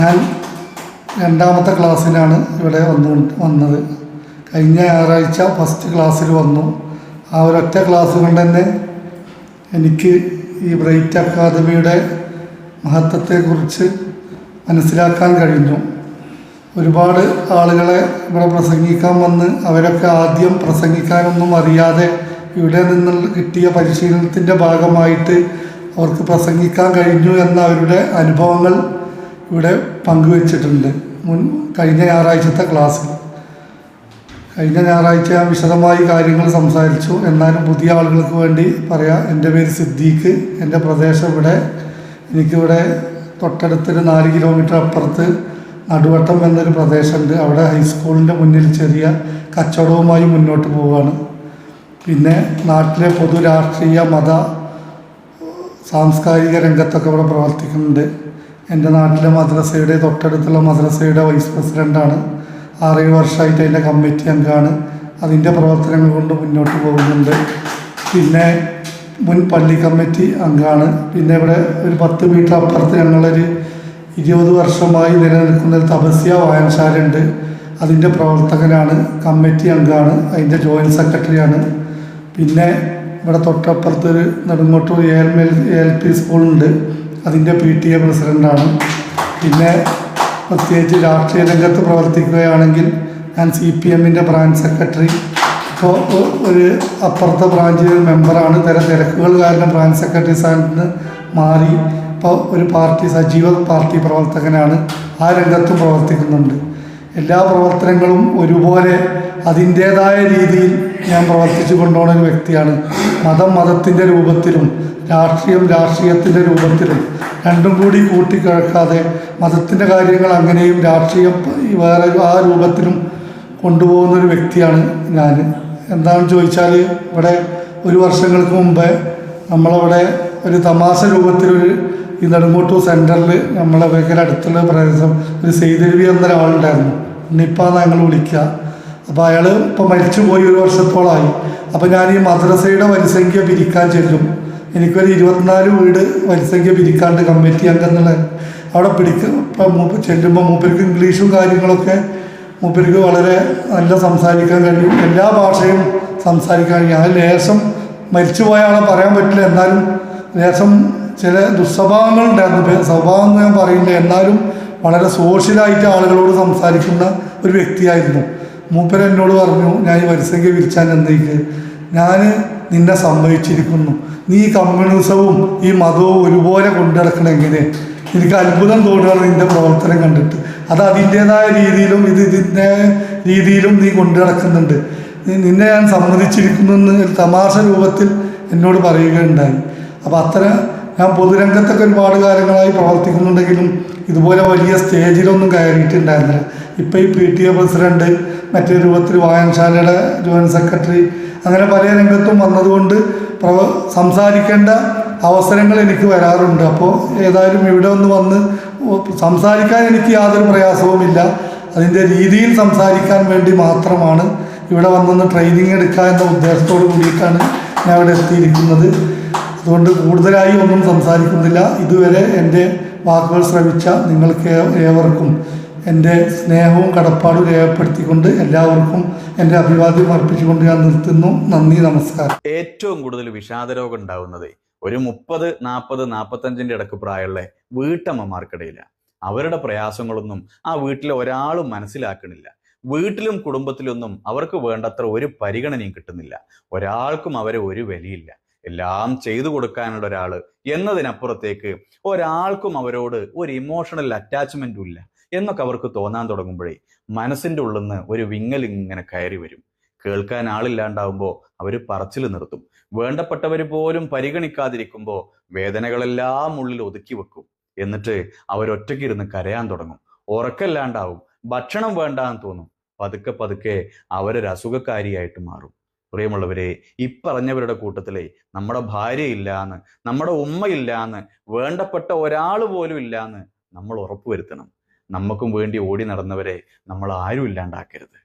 ഞാൻ രണ്ടാമത്തെ ക്ലാസ്സിനാണ് ഇവിടെ വന്നു വന്നത്. കഴിഞ്ഞ ഞായറാഴ്ച ഫസ്റ്റ് ക്ലാസ്സിൽ വന്നു. ആ ഒരൊറ്റ ക്ലാസ് കൊണ്ട് തന്നെ എനിക്ക് ഈ ബ്രൈറ്റ് അക്കാദമിയുടെ മഹത്വത്തെക്കുറിച്ച് മനസ്സിലാക്കാൻ കഴിഞ്ഞു. ഒരുപാട് ആളുകളെ ഇവിടെ പ്രസംഗിക്കാൻ വന്ന് അവരൊക്കെ ആദ്യം പ്രസംഗിക്കാനൊന്നും അറിയാതെ ഇവിടെ നിന്ന് കിട്ടിയ പരിശീലനത്തിന്റെ ഭാഗമായിട്ട് അവർക്ക് പ്രസംഗിക്കാൻ കഴിഞ്ഞു എന്ന അവരുടെ അനുഭവങ്ങൾ ഇവിടെ പങ്കുവച്ചിട്ടുണ്ട്. മുൻ കഴിഞ്ഞ ഞായറാഴ്ചത്തെ ക്ലാസ്സിൽ കഴിഞ്ഞ ഞായറാഴ്ച വിശദമായി കാര്യങ്ങൾ സംസാരിച്ചു. എന്നാലും പുതിയ ആളുകൾക്ക് വേണ്ടി പറയാം എന്റെ പേര് സിദ്ദീഖ്. എന്റെ പ്രദേശം ഇവിടെ. എനിക്കിവിടെ തൊട്ടടുത്തൊരു നാല് കിലോമീറ്റർ അപ്പുറത്ത് നടുവട്ടം എന്നൊരു പ്രദേശമുണ്ട്. അവിടെ ഹൈസ്കൂളിന്റെ മുന്നിൽ ചെറിയ കച്ചവടവുമായി മുന്നോട്ട് പോവുകയാണ്. പിന്നെ നാട്ടിലെ പൊതു രാഷ്ട്രീയ മത സാംസ്കാരിക രംഗത്തൊക്കെ ഇവിടെ പ്രവർത്തിക്കുന്നുണ്ട്. എന്റെ നാട്ടിലെ മദ്രസയുടെ തൊട്ടടുത്തുള്ള മദ്രസയുടെ വൈസ് പ്രസിഡന്റാണ് ആറേഴ് വർഷമായിട്ട് അതിന്റെ കമ്മിറ്റി അംഗമാണ്. അതിന്റെ പ്രവർത്തനങ്ങൾ കൊണ്ട് മുന്നോട്ട് പോകുന്നുണ്ട്. പിന്നെ മുൻ പള്ളി കമ്മിറ്റി അംഗമാണ്. പിന്നെ ഇവിടെ ഒരു പത്ത് മീറ്റർ അപ്പുറത്ത് ഞങ്ങളൊരു ഇരുപത് വർഷമായി നിലനിൽക്കുന്ന ഒരു തപസ്യ വായനശാലയുണ്ട് അതിന്റെ പ്രവർത്തകനാണ് കമ്മിറ്റി അംഗമാണ്. അതിന്റെ ജോയിന്റ് സെക്രട്ടറിയാണ് പിന്നെ ഇവിടെ തൊട്ടപ്പുറത്തൊരു Nedungottoor A L L P സ്കൂളുണ്ട് അതിന്റെ പി ടി എ പ്രസിഡന്റാണ് പിന്നെ പ്രത്യേകിച്ച് രാഷ്ട്രീയ രംഗത്ത് പ്രവർത്തിക്കുകയാണെങ്കിൽ ഞാൻ സി പി എമ്മിന്റെ ബ്രാഞ്ച് സെക്രട്ടറി. ഇപ്പോൾ ഒരു അപ്പുറത്തെ ബ്രാഞ്ചിൽ മെമ്പറാണ്. ചില തിരക്കുകൾ കാരണം ബ്രാഞ്ച് സെക്രട്ടറി സ്ഥാനത്ത് മാറി. ഇപ്പോൾ ഒരു പാർട്ടി സജീവ പാർട്ടി പ്രവർത്തകനാണ്. ആ രംഗത്തും പ്രവർത്തിക്കുന്നുണ്ട്. എല്ലാ പ്രവർത്തനങ്ങളും ഒരുപോലെ അതിന്റേതായ രീതിയിൽ ഞാൻ പ്രവർത്തിച്ചു കൊണ്ടുപോകുന്ന ഒരു വ്യക്തിയാണ്. മതം മതത്തിന്റെ രൂപത്തിലും രാഷ്ട്രീയം രാഷ്ട്രീയത്തിന്റെ രൂപത്തിലും രണ്ടും കൂടി കൂട്ടിക്കിഴക്കാതെ മതത്തിന്റെ കാര്യങ്ങൾ അങ്ങനെയും രാഷ്ട്രീയം വേറെ ആ രൂപത്തിലും കൊണ്ടുപോകുന്ന ഒരു വ്യക്തിയാണ് ഞാൻ. എന്താണെന്ന് ചോദിച്ചാൽ ഇവിടെ ഒരു വർഷങ്ങൾക്ക് മുമ്പേ നമ്മളവിടെ ഒരു തമാശ രൂപത്തിലൊരു ഈ നെടുങ്കോട്ടൂർ സെന്ററിൽ നമ്മളെ ഭയങ്കര അടുത്തുള്ള പ്രദേശം ഒരു സെയ്തരുവി എന്നൊരാളുണ്ടായിരുന്നു. ഉണ്ണിപ്പാന്ന് ഞങ്ങൾ വിളിക്കുക. അപ്പോൾ അയാൾ ഇപ്പോൾ മരിച്ചു പോയി ഒരു വർഷത്തോളമായി അപ്പോൾ ഞാൻ ഈ മദ്രസയുടെ വരിസംഖ്യ പിരിക്കാൻ ചെല്ലും. എനിക്കൊരു ഇരുപത്തിനാല് വീട് വരിസംഖ്യ പിരിക്കാണ്ട് കമ്മിറ്റി അംഗം എന്നുള്ള അവിടെ പിടിക്കും ഇപ്പം മൂപ്പ് ചെല്ലുമ്പോൾ മൂപ്പർക്ക് ഇംഗ്ലീഷും കാര്യങ്ങളൊക്കെ മൂപ്പർക്ക് വളരെ നല്ല സംസാരിക്കാൻ കഴിയും. എല്ലാ ഭാഷയും സംസാരിക്കാൻ കഴിയും. ആ ലേശം മരിച്ചു പോയാളെ പറയാൻ പറ്റില്ല. എന്നാലും ലേശം ചില ദുസ്വഭാവങ്ങൾ ഉണ്ടായിരുന്നു സ്വഭാവം ഞാൻ പറയില്ല എന്നാലും വളരെ സോഷ്യലായിട്ട് ആളുകളോട് സംസാരിക്കുന്ന ഒരു വ്യക്തിയായിരുന്നു. മൂപ്പര് എന്നോട് പറഞ്ഞു ഞാൻ ഈ വരിസംഖ്യ വിരിച്ചാൻ എന്തേക്ക് ഞാൻ നിന്നെ സംഭവിച്ചിരിക്കുന്നു നീ ഈ കമ്മ്യൂണിസവും ഈ മതവും ഒരുപോലെ കൊണ്ടുനടക്കണം എങ്ങനെ എനിക്ക് അത്ഭുതം തോന്നുകയാണ് നിന്റെ പ്രവർത്തനം കണ്ടിട്ട്. അത് അതിന്റെതായ രീതിയിലും ഇത് ഇതിന്റെ രീതിയിലും നീ കൊണ്ടു നടക്കുന്നുണ്ട് നിന്നെ ഞാൻ സമ്മതിച്ചിരിക്കുന്നു എന്ന് തമാശ രൂപത്തിൽ എന്നോട് പറയുകയുണ്ടായി. അപ്പോൾ അത്ര ഞാൻ പൊതുരംഗത്തൊക്കെ ഒരുപാട് കാലങ്ങളായി പ്രവർത്തിക്കുന്നുണ്ടെങ്കിലും ഇതുപോലെ വലിയ സ്റ്റേജിലൊന്നും കയറിയിട്ടുണ്ടായിരുന്നില്ല. ഇപ്പോൾ ഈ പി ടി എ പ്രസിഡന്റ് മറ്റേ രൂപത്തിൽ വായനശാലയുടെ ജോയിന്റ് സെക്രട്ടറി അങ്ങനെ പല രംഗത്തും വന്നതുകൊണ്ട് പ്രവ സംസാരിക്കേണ്ട അവസരങ്ങൾ എനിക്ക് വരാറുണ്ട്. അപ്പോൾ ഏതായാലും ഇവിടെ ഒന്ന് വന്ന് സംസാരിക്കാൻ എനിക്ക് യാതൊരു പ്രയാസവുമില്ല. അതിന്റെ രീതിയിൽ സംസാരിക്കാൻ വേണ്ടി മാത്രമാണ് ഇവിടെ വന്നൊന്ന് ട്രെയിനിങ് എടുക്കുക എന്ന ഉദ്ദേശത്തോട് കൂടിയിട്ടാണ് ഞാൻ ഇവിടെ എത്തിയിരിക്കുന്നത്. അതുകൊണ്ട് കൂടുതലായി ഒന്നും സംസാരിക്കുന്നില്ല. ഇതുവരെ എന്റെ വാക്കുകൾ ശ്രമിച്ച നിങ്ങൾക്ക് ഏവർക്കും എന്റെ സ്നേഹവും കടപ്പാടും രേഖപ്പെടുത്തിക്കൊണ്ട് എല്ലാവർക്കും എന്റെ അഭിവാദ്യം അർപ്പിച്ചുകൊണ്ട് ഞാൻ നിർത്തുന്നു. നന്ദി നമസ്കാരം. ഏറ്റവും കൂടുതൽ വിഷാദരോഗം ഉണ്ടാവുന്നത് ഒരു മുപ്പത് നാൽപ്പത് നാൽപ്പത്തഞ്ചിന്റെ ഇടയ്ക്ക് പ്രായമുള്ള വീട്ടമ്മമാർക്കിടയിലാണ് അവരുടെ പ്രയാസങ്ങളൊന്നും ആ വീട്ടിലെ ഒരാളും മനസ്സിലാക്കണില്ല. വീട്ടിലും കുടുംബത്തിലൊന്നും അവർക്ക് വേണ്ടത്ര ഒരു പരിഗണനയും കിട്ടുന്നില്ല. ഒരാൾക്കും അവരെ ഒരു വിലയില്ല. എല്ലാം ചെയ്തു കൊടുക്കാനുള്ള ഒരാൾ എന്നതിനപ്പുറത്തേക്ക് ഒരാൾക്കും അവരോട് ഒരു ഇമോഷണൽ അറ്റാച്ച്മെന്റും ഇല്ല. എന്നൊക്കെ അവർക്ക് തോന്നാൻ തുടങ്ങുമ്പോഴേ മനസ്സിന്റെ ഉള്ളിൽ നിന്ന് ഒരു വിങ്ങൽ ഇങ്ങനെ കയറി വരും. കേൾക്കാൻ ആളില്ലാണ്ടാവുമ്പോൾ അവർ പറച്ചിൽ നിർത്തും. വേണ്ടപ്പെട്ടവർ പോലും പരിഗണിക്കാതിരിക്കുമ്പോൾ വേദനകളെല്ലാം ഉള്ളിൽ ഒതുക്കി വെക്കും. എന്നിട്ട് അവരൊറ്റയ്ക്കിരുന്ന് കരയാൻ തുടങ്ങും. ഉറക്കല്ലാണ്ടാവും ഭക്ഷണം വേണ്ടാന്ന് തോന്നും. പതുക്കെ പതുക്കെ അവരൊരു അസുഖക്കാരിയായിട്ട് മാറും. പ്രിയമുള്ളവരെ ഇപ്പറഞ്ഞവരുടെ കൂട്ടത്തിലെ നമ്മുടെ ഭാര്യ ഇല്ലാന്ന് നമ്മുടെ ഉമ്മ ഇല്ലാന്ന് വേണ്ടപ്പെട്ട ഒരാൾ പോലും ഇല്ലാന്ന് നമ്മൾ ഉറപ്പുവരുത്തണം. നമുക്കും വേണ്ടി ഓടി നടന്നവരെ നമ്മൾ ആരും ഇല്ലാണ്ടാക്കരുത്.